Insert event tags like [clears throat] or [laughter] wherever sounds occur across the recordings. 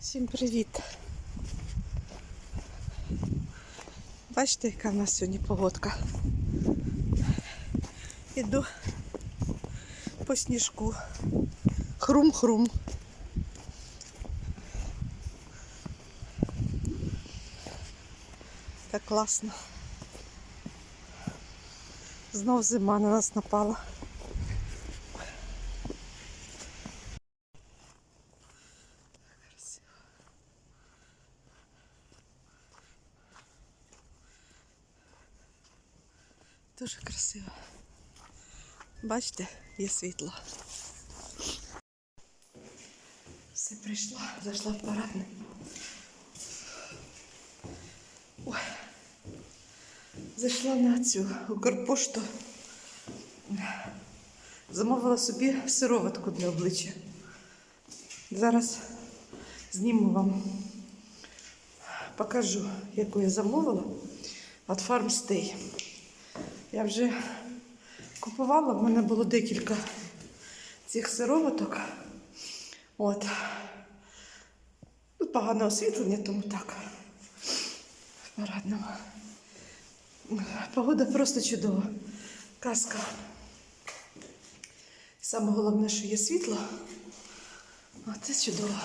Всім привіт! Бачите, яка в нас сьогодні погодка? Іду по сніжку. Хрум-хрум. Так класно. Знов зима на нас напала. Бачите, є світло. Все прийшла, зайшла в парадний. Зайшла на цю Укрпошту. Замовила собі сироватку для обличчя. Зараз зніму вам, покажу, яку я замовила від Farmstay. Я вже купувала, в мене було декілька цих сироваток. От. Тут погане освітлення, тому так. В парадному. Погода просто чудова. Казка. Саме головне, що є світло. А це чудово.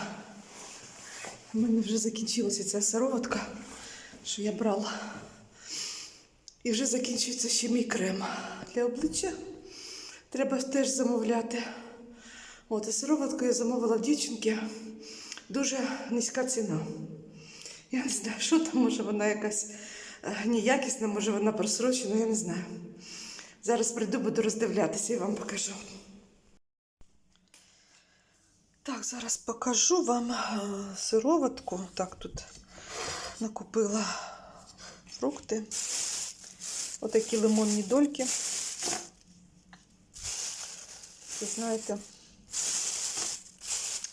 У мене вже закінчилася ця сироватка, що я брала. І вже закінчується ще мій крем для обличчя. Треба теж замовляти. От, сироватку я замовила дівчинки. Дуже низька ціна. Я не знаю, що там, може вона якась е, неякісна, може вона просрочена, я не знаю. Зараз прийду, буду роздивлятися і вам покажу. Так, зараз покажу вам е, сироватку. Так, тут накупила фрукти. Отакі лимонні дольки. Ви знаєте,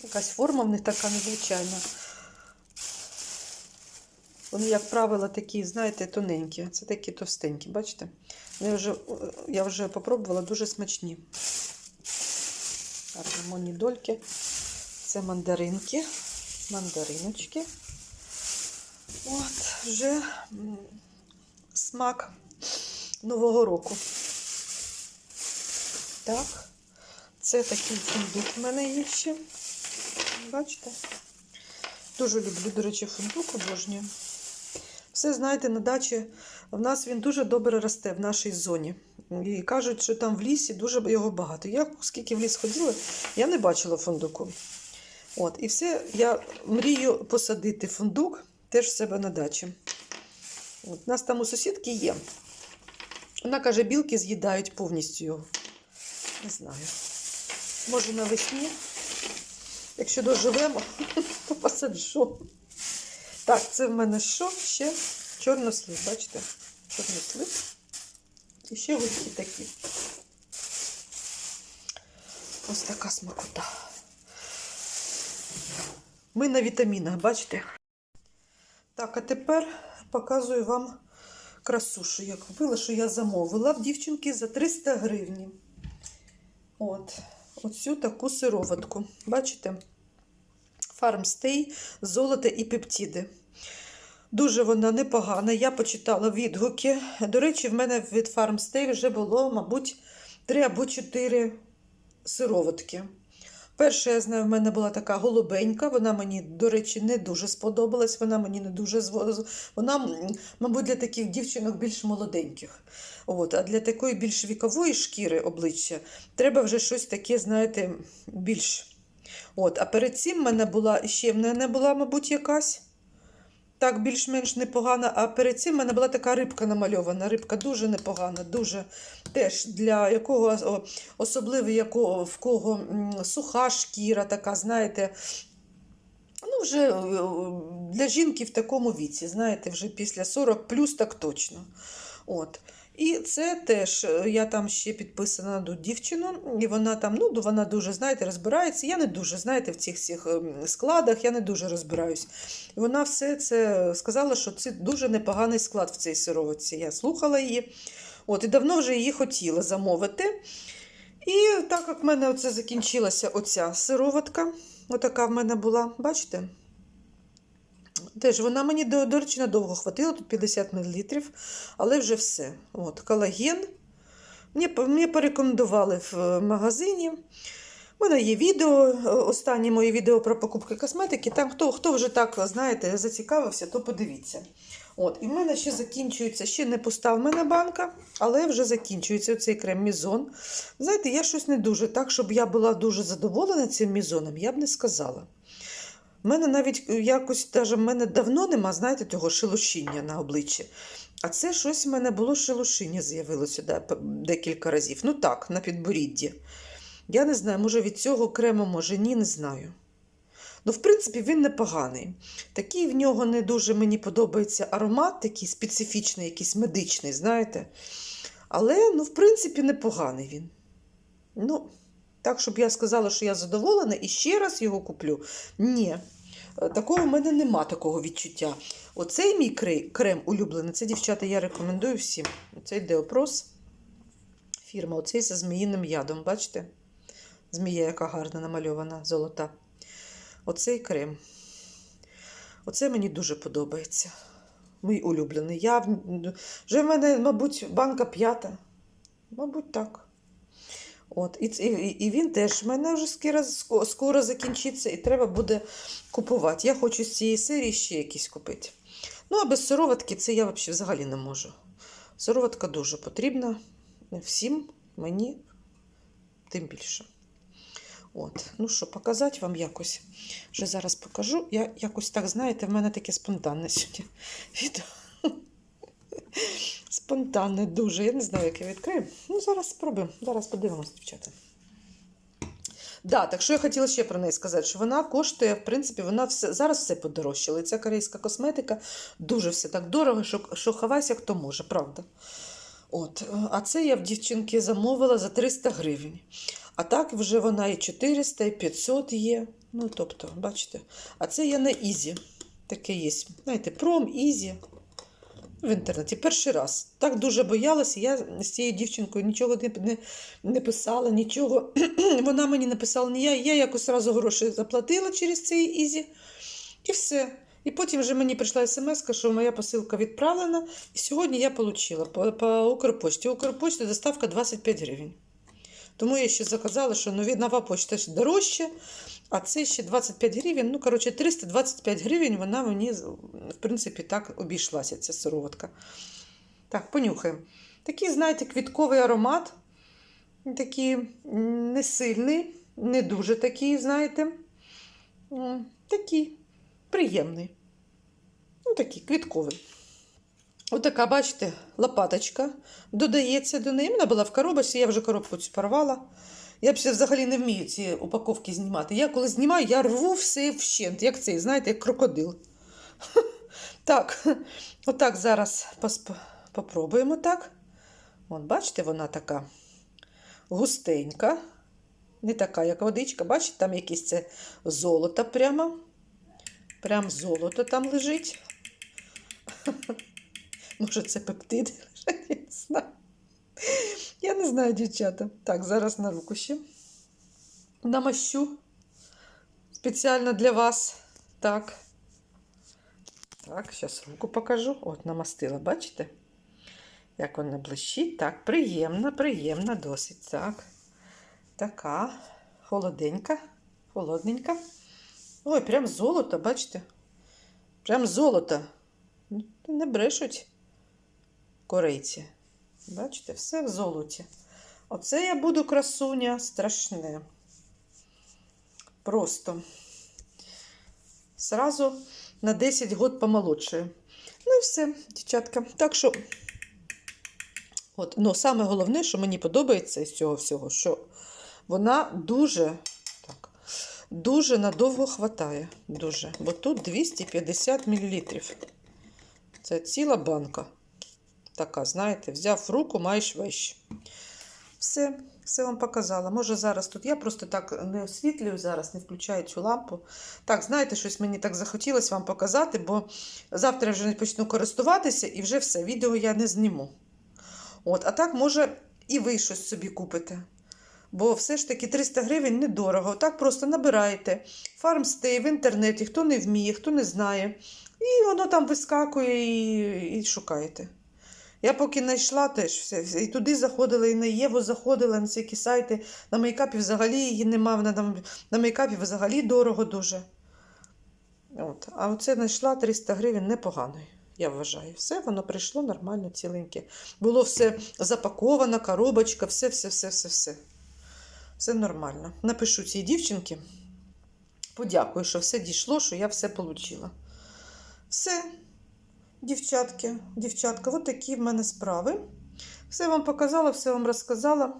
якась форма в них така незвичайна. Вони, як правило, такі, знаєте, тоненькі. Це такі товстенькі, бачите? Вони вже, я вже попробувала дуже смачні. Так, дольки. Це мандаринки, мандариночки. От, вже смак Нового року. Так, це такий фундук в мене є ще. Бачите? Дуже люблю, до речі, фундук обожнюю. Все, знаєте, на дачі в нас він дуже добре росте в нашій зоні. І кажуть, що там в лісі дуже його багато. Я скільки в ліс ходила, я не бачила фундуку. От, і все, я мрію посадити фундук теж в себе на дачі. От, у нас там у сусідки є. Вона каже, білки з'їдають повністю його. Не знаю. Може навесні. Якщо доживемо, [laughs] то посаджу. Так, це в мене що? Ще чорнослив, бачите? Чорнослив. І ще ось такі. Ось така смакота. Ми на вітамінах, бачите? Так, а тепер показую вам красу, що я купила, що я замовила в дівчинки за 300 гривень. От, оцю таку сироватку. Бачите? Фармстей, золото і пептіди. Дуже вона непогана. Я почитала відгуки. До речі, в мене від фармстей вже було, мабуть, 3 або 4 сироватки. Перша, я знаю, в мене була така голубенька. Вона мені, до речі, не дуже сподобалась. Вона мені не дуже зводила. Вона, мабуть, для таких дівчинок більш молоденьких. От, а для такої більш вікової шкіри обличчя треба вже щось таке, знаєте, більш. От, а перед цим в мене була ще в мене була, мабуть, якась. Так, більш-менш непогана. А перед цим в мене була така рибка намальована. Рибка дуже непогана, дуже теж для якого особливо якого в кого суха шкіра, така, знаєте. Ну, вже е, для жінки в такому віці, знаєте, вже після 40 плюс так точно. От. І це теж е, я там ще підписана на дівчину, і вона там, ну, вона дуже, знаєте, розбирається. Я не дуже, знаєте, в цих всіх ем, складах я не дуже розбираюсь. І вона все це сказала, що це дуже непоганий склад в цій сироватці. Я слухала її. От, і давно вже її хотіла замовити. І так як в мене оце закінчилася оця сироватка, отака в мене була, бачите? Теж вона мені, до, до речі, надовго хватило, тут 50 мл, але вже все. От, колаген. Мені, мені порекомендували в е, магазині. У мене є відео, е, останнє моє відео про покупки косметики. Там хто, хто вже так, знаєте, зацікавився, то подивіться. От, і в мене ще закінчується, ще не пуста мене банка, але вже закінчується цей крем Мізон. Знаєте, я щось не дуже так, щоб я була дуже задоволена цим мізоном, я б не сказала. У мене навіть якось даже в мене давно нема, знаєте, того шелушіння на обличчі. А це щось в мене було шелушіння з'явилося да, декілька разів. Ну так, на підборідді. Я не знаю, може від цього крему, може ні, не знаю. Ну, в принципі, він непоганий. Такий в нього не дуже мені подобається аромат, такий специфічний, якийсь медичний, знаєте. Але, ну, в принципі, непоганий він. Ну, так, щоб я сказала, що я задоволена і ще раз його куплю. Ні, Е, такого в мене нема такого відчуття. Оцей мій крем улюблений, це, дівчата, я рекомендую всім. Оцей Деопрос. Фірма, оцей зі зміїним ядом, бачите? Змія, яка гарна намальована, золота. Оцей крем. Оце мені дуже подобається. Мій улюблений. Я, вже в мене, мабуть, банка п'ята. Мабуть, так. От, і, і, він теж в мене вже скоро, скоро закінчиться, і треба буде купувати. Я хочу з цієї серії ще якісь купити. Ну, а без сироватки це я взагалі не можу. Сироватка дуже потрібна всім, мені тим більше. От, ну що, показати вам якось. Вже зараз покажу. Я якось так, знаєте, в мене таке спонтанне сьогодні [laughs] відео. Спонтанне дуже. Я не знаю, як я відкрию. Ну, зараз спробуємо. Зараз подивимося, дівчата. Да, так що я хотіла ще про неї сказати, що вона коштує, в принципі, вона все, зараз все подорожчала. І ця корейська косметика дуже все так дорого, що, що хавайся хто може, правда. От, а це я в дівчинки замовила за 300 гривень. А так вже вона і 400, і 500 є. Ну, тобто, бачите. А це я на Ізі. Таке є. Знаєте, пром, Ізі. В інтернеті перший раз. Так дуже боялася. Я з цією дівчинкою нічого не, не, не писала, нічого. [clears throat] Вона мені не писала ні я. Я якось одразу гроші заплатила через цей Ізі. І все. І потім вже мені прийшла смс, що моя посилка відправлена. І сьогодні я отримала по, по Укрпочті. Укрпочті доставка 25 гривень. Тому я ще заказала, що нові нова почта ще дорожче, а це ще 25 гривень. Ну, коротше, 325 гривень вона мені, в принципі, так обійшлася, ця сироватка. Так, понюхаємо. Такий, знаєте, квітковий аромат. Такий не сильний, не дуже такий, знаєте. Такий приємний. Ну, такий квітковий. Отака, бачите, лопаточка додається до неї. Вона була в коробочці, я вже коробку цю порвала. Я взагалі не вмію ці упаковки знімати. Я коли знімаю, я рву все вщент, як цей, знаєте, як крокодил. [laughs] Так, отак зараз попробуємо так. От, бачите, вона така густенька. Не така, як водичка. Бачите, там якесь це золото прямо. Прям золото там лежить. [laughs] Може, це пептиди лежать, [laughs] я не знаю. Я не знаю, дівчата. Так, зараз на руку ще. Намащу. Спеціально для вас. Так. Так, зараз руку покажу. От, намастила, бачите? Як вона блищить. Так, приємна, приємна досить. Так. Така холоденька, холодненька. Ой, прям золото, бачите? Прям золото. Не брешуть корейці. Бачите, все в золоті. Оце я буду красуня страшне. Просто. Сразу на 10 год помолодшую. Ну і все, дівчатка. Так що, от, ну, саме головне, що мені подобається із цього всього, що вона дуже, так, дуже надовго хватає. Дуже. Бо тут 250 мл. Це ціла банка. Така, знаєте, взяв руку, маєш вещь. Все, все вам показала. Може, зараз тут я просто так не освітлюю зараз, не включаю цю лампу. Так, знаєте, щось мені так захотілося вам показати, бо завтра вже не почну користуватися і вже все, відео я не зніму. От, а так, може, і ви щось собі купите. Бо все ж таки 300 гривень недорого. Так просто набираєте фармстей в інтернеті, хто не вміє, хто не знає. І воно там вискакує і, і шукаєте. Я поки знайшла теж все, і туди заходила, і на Єву заходила, на всякі сайти. На мейкапі взагалі її нема, там, на мейкапі взагалі дорого дуже. От. А оце знайшла 300 гривень непогано, я вважаю. Все, воно прийшло нормально, ціленьке. Було все запаковано, коробочка, все, все, все, все, все. Все нормально. Напишу цій дівчинці. Подякую, що все дійшло, що я все отримала. Все, дівчатки, дівчатка, от такі в мене справи. Все вам показала, все вам розказала.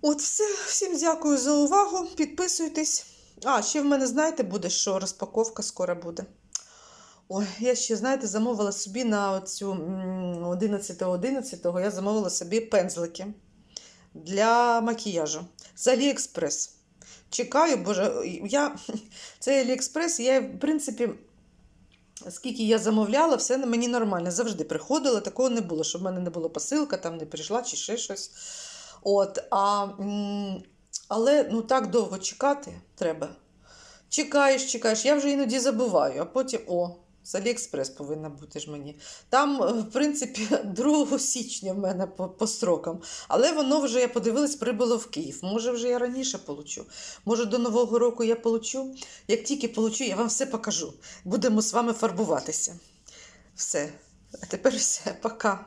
От все. Всім дякую за увагу. Підписуйтесь. А, ще в мене, знаєте, буде, що розпаковка скоро буде. Ой, я ще, знаєте, замовила собі на цю 11.11 я замовила собі пензлики для макіяжу з Аліекспрес. Чекаю, боже, я цей Аліекспрес, я, в принципі, скільки я замовляла, все мені нормально. Завжди приходило, такого не було, щоб в мене не було посилка, там не прийшла чи ще щось. От, а, але ну так довго чекати треба. Чекаєш, чекаєш. Я вже іноді забуваю, а потім о, з Аліекспрес повинна бути ж мені. Там, е, в принципі, [laughs] 2 січня в мене по, по строкам. Але воно вже, я подивилась, прибуло в Київ. Може, вже я раніше получу. Може, до Нового року я получу. Як тільки получу, я вам все покажу. Будемо з вами фарбуватися. Все. А тепер все. Пока.